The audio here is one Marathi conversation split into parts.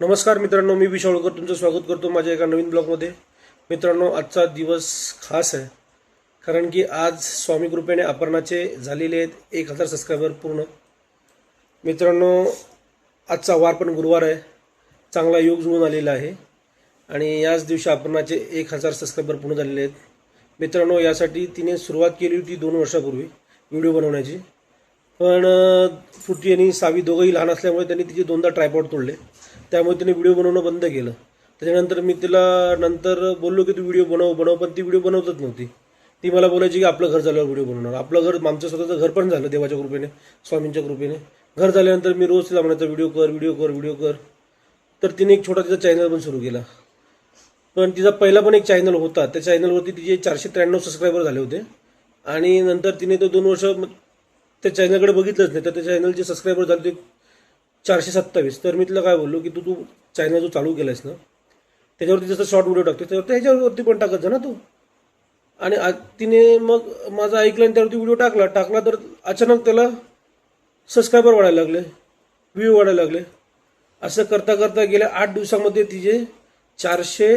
नमस्कार मित्रांनो मी विशाळकर तुमचं स्वागत करतो माझ्या एका नवीन ब्लॉगमध्ये. मित्रांनो आजचा दिवस खास आहे कारण की आज स्वामी कृपेने अपर्णाचे झालेले आहेत एक हजार सबस्क्रायबर पूर्ण. मित्रांनो आजचा वार पण गुरुवार आहे चांगला योग जुळून आलेला आहे आणि याच दिवशी अपर्णाचे एक हजार सबस्क्रायबर पूर्ण झालेले आहेत. मित्रांनो यासाठी तिने सुरुवात केली होती दोन वर्षापूर्वी व्हिडिओ बनवण्याची. पण सुट्टी आणि सावी दोघंही लहान असल्यामुळे त्यांनी तिचे दोनदा ट्रायपॉड तोडले. त्यामुळे तिने व्हिडिओ बनवणं बंद केलं. त्याच्यानंतर मी तिला नंतर बोललो की तू व्हिडिओ बनव बनव. पण ती व्हिडिओ बनवतच नव्हती. ती मला बोलायची की आपलं घर झाल्यावर व्हिडिओ बनवणार. आपलं घर आमचं स्वतःचं घर पण झालं देवाच्या कृपेने स्वामींच्या कृपेने. घर झाल्यानंतर मी रोज तिला म्हणायचा व्हिडिओ कर व्हिडिओ कर व्हिडिओ कर. तर तिने एक छोटा तिचा चॅनल पण सुरू केला. पण तिचा पहिला पण एक चॅनल होता. त्या चॅनलवरती तिचे चारशे त्र्याण्णव सबस्क्रायबर झाले होते. आणि नंतर तिने तो दोन वर्ष त्या चॅनलकडे बघितलंच नाही. तर त्या चॅनलचे सबस्क्रायबर झाले ते चारशे सत्तावीस. तर मी तिला काय बोललो की तू तू चॅनल जो चालू केलायस ना त्याच्यावरती जसं शॉर्ट व्हिडिओ टाकतो त्याच्यावर ह्याच्यावरती पण टाकत जा ना तू. आणि तिने मग माझा ऐकलं आणि त्यावरती व्हिडिओ टाकला. टाकला तर अचानक त्याला सबस्क्रायबर वाढायला लागले व्ह्यू वाढायला लागले. असं करता करता गेल्या आठ दिवसामध्ये तिचे चारशे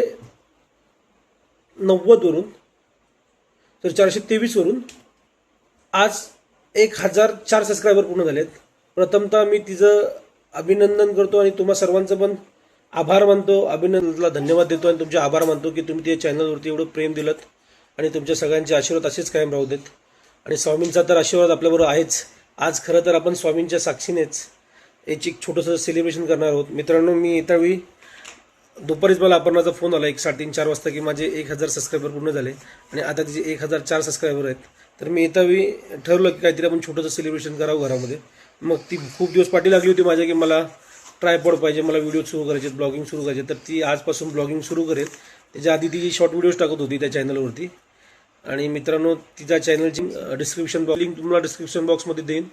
नव्वदवरून तर चारशे तेवीसवरून आज एक हजार चार सबस्क्रायबर पूर्ण झालेत. प्रथमतः मी तिचं अभिनंदन करतो आणि तुम्हा सर्वांचं पण आभार मानतो. अभिनंदनला धन्यवाद देतो आणि तुमचे आभार मानतो की तुम्ही त्या चॅनलवरती एवढं प्रेम दिलं आणि तुमच्या सगळ्यांचे आशीर्वाद असेच कायम राहू देत. आणि स्वामींचा तर आशीर्वाद आपल्याबरोबर आहेच. आज खरं तर आपण स्वामींच्या साक्षीनेच याची एक छोटंसं सेलिब्रेशन करणार आहोत. मित्रांनो मी येत्यावेळी दुपारीच मला अपर्णाचा फोन आला एक साडेतीन चार वाजता की माझे एक हजार सबस्क्रायबर पूर्ण झाले. आणि आता तिचे एक हजार चार सबस्क्रायबर आहेत. तर मी येतावेळी ठरवलं की काहीतरी आपण छोटंसं सेलिब्रेशन करावं घरामध्ये. मग ती खूप दिवस पाठी लागली होती माझ्या की मला ट्रायपॉड पाहिजे मला व्हिडिओ सुरू करायचे ब्लॉगिंग सुरू करायचे तर ती आजपासून ब्लॉगिंग सुरू करेल. त्याच्या आधी ती शॉर्ट व्हिडिओज टाकत होती त्या चॅनलवरती आणि मित्रांनो तिच्या चॅनलची डिस्क्रिप्शन बॉक्स लिंक तुम्हाला डिस्क्रिप्शन बॉक्समध्ये देईन.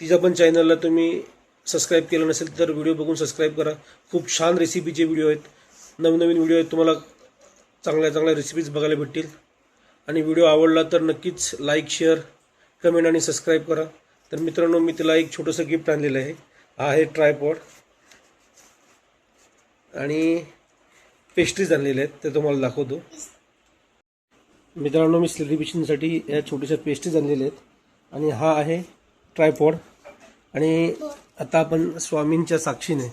तिच्या पण चॅनलला तुम्ही सबस्क्राईब केलं नसेल तर व्हिडिओ बघून सबस्क्राईब करा. खूप छान रेसिपीचे व्हिडिओ आहेत. नवनवीन व्हिडिओ आहेत. तुम्हाला चांगल्या चांगल्या रेसिपीज बघायला भेटतील. आणि व्हिडिओ आवडला तर नक्कीच लाईक शेअर कमेंट आणि सबस्क्राईब करा. तर मित्रांनो मी तिला एक छोटंसं गिफ्ट आणलेलं आहे. हा आहे ट्रायपॉड आणि पेस्ट्रीज आणलेल्या आहेत ते तुम्हाला दाखवतो. मित्रांनो मी सेलिब्रेशनसाठी या छोट्याशा पेस्ट्रीज आणलेल्या आहेत. आणि हा आहे ट्रायपॉड आणि आता आपण स्वामींच्या साक्षीने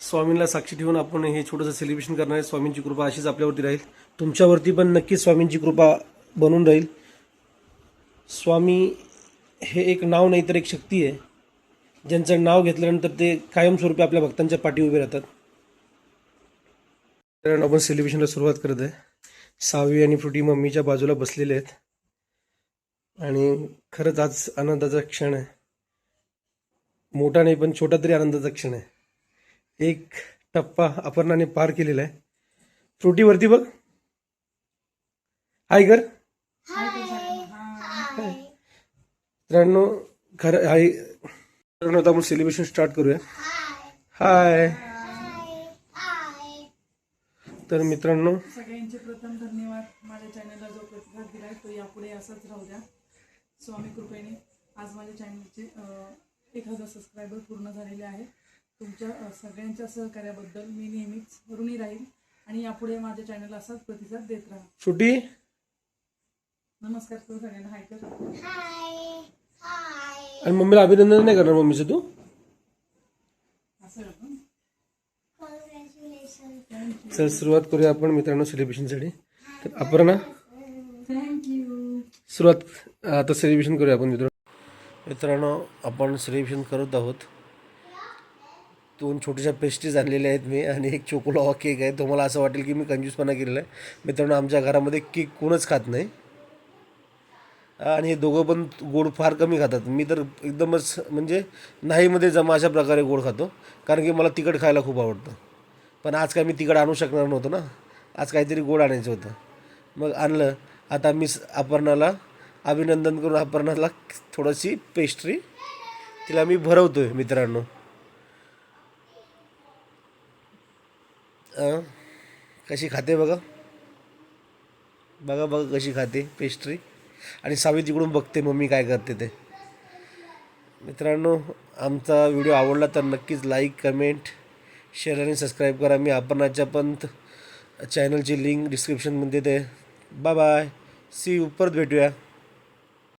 स्वामींना साक्षी ठेवून आपण हे छोटंसं सेलिब्रेशन करणार आहे. स्वामींची कृपा अशीच आपल्यावरती राहील. तुमच्यावरती पण नक्कीच स्वामींची कृपा बनून राहील. स्वामी हे एक नाव नाही तर एक शक्ती आहे. ज्यांचं नाव घेतल्यानंतर ते कायमस्वरूपी आपल्या भक्तांच्या पाठी उभे राहतात. तर आपण सेलिब्रेशनला सुरुवात करत आहे. सावी आणि फ्रुटी मम्मीच्या बाजूला बसलेले आहेत. आणि खरंच आज आनंदाचा क्षण आहे. मोठा नाही पण छोटा तरी आनंदाचा क्षण आहे. एक टप्पा अपर्णाने पार केलेला आहे. फ्रुटीवरती बघ. हाय कर मित्रांनो खरं हाय मित्रांनो, आता आपण सेलिब्रेशन स्टार्ट करूया. हाय तर मित्रांनो सगळ्यांचे प्रथम धन्यवाद माझ्या चॅनलला जो प्रतिसाद दिलाय तो यापुढे असाच राहू द्या. स्वामी कृपेने आज माझ्या चॅनलचे एक हजार सबस्क्रायबर पूर्ण झालेले आहेत. तुमच्या सगळ्यांच्या सहकार्याबद्दल मी नेहमीच ऋणी राहील आणि यापुढे माझ्या चॅनलला असाच प्रतिसाद देत राहा. फ्रुटी नमस्कार करू सगळ्यांना. हाय कर. आणि मम्मीला अभिनंदन नाही करणार मम्मीचं तू? असं आपण तर सुरुवात करूया आपण मित्रांनो सेलिब्रेशनसाठी तर अपर्णा? थँक्यू सुरुवात आता सेलिब्रेशन करूया आपण मित्रांनो. मित्रांनो आपण सेलिब्रेशन करत आहोत. दोन छोट्याशा पेस्ट्रीज आणलेल्या आहेत मी आणि एक चोकोलावा केक आहे. तुम्हाला असं वाटेल की मी कंजूसपणा केलेला आहे. मित्रांनो आमच्या घरामध्ये केक कोणच खात नाही. आणि हे दोघं पण गोड फार कमी खातात. मी तर एकदमच म्हणजे नाहीमध्ये जमा अशा प्रकारे गोड खातो. कारण की मला तिखट खायला खूप आवडतं. पण आज काय मी तिखट आणू शकणार नव्हतं ना. आज काहीतरी गोड आणायचं होतं. मग आणलं. आता मी स- अपर्णाला अभिनंदन करून अपर्णाला थोडीशी पेस्ट्री तिला मी आहे मित्रांनो. कशी खाते बघा. बघा बघा कशी खाते पेस्ट्री आणि सावी तिकडून बघते मम्मी काय करते ते. मित्रांनो आमचा व्हिडिओ आवडला तर नक्कीच लाईक कमेंट शेअर आणि सबस्क्राईब करा. मी अपर्णाच्या पण चॅनलची लिंक डिस्क्रिप्शनमध्ये दे. बाय बाय सी यू परत भेटूया.